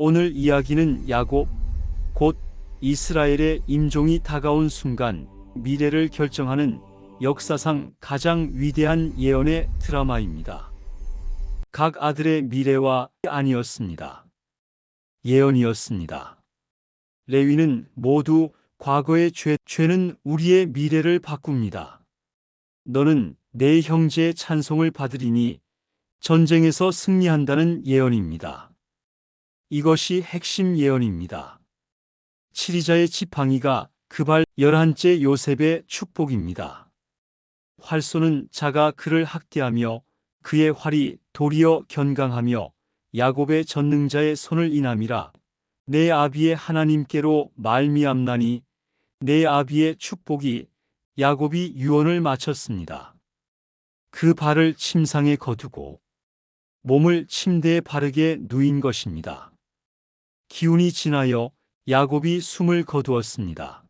오늘 이야기는 야곱, 곧 이스라엘의 임종이 다가온 순간 미래를 결정하는 역사상 가장 위대한 예언의 드라마입니다. 각 아들의 미래와 아니었습니다. 예언이었습니다. 레위는 모두 과거의 죄, 죄는 우리의 미래를 바꿉니다. 너는 내 형제의 찬송을 받으리니 전쟁에서 승리한다는 예언입니다. 이것이 핵심 예언입니다. 치리자의 지팡이가 그발 열한째 요셉의 축복입니다. 활 쏘는 자가 그를 학대하며 그의 활이 도리어 견강하며 야곱의 전능자의 손을 인함이라 내 아비의 하나님께로 말미암나니 내 아비의 축복이 야곱이 유언을 마쳤습니다. 그 발을 침상에 거두고 몸을 침대에 바르게 누인 것입니다. 기운이 지나여 야곱이 숨을 거두었습니다.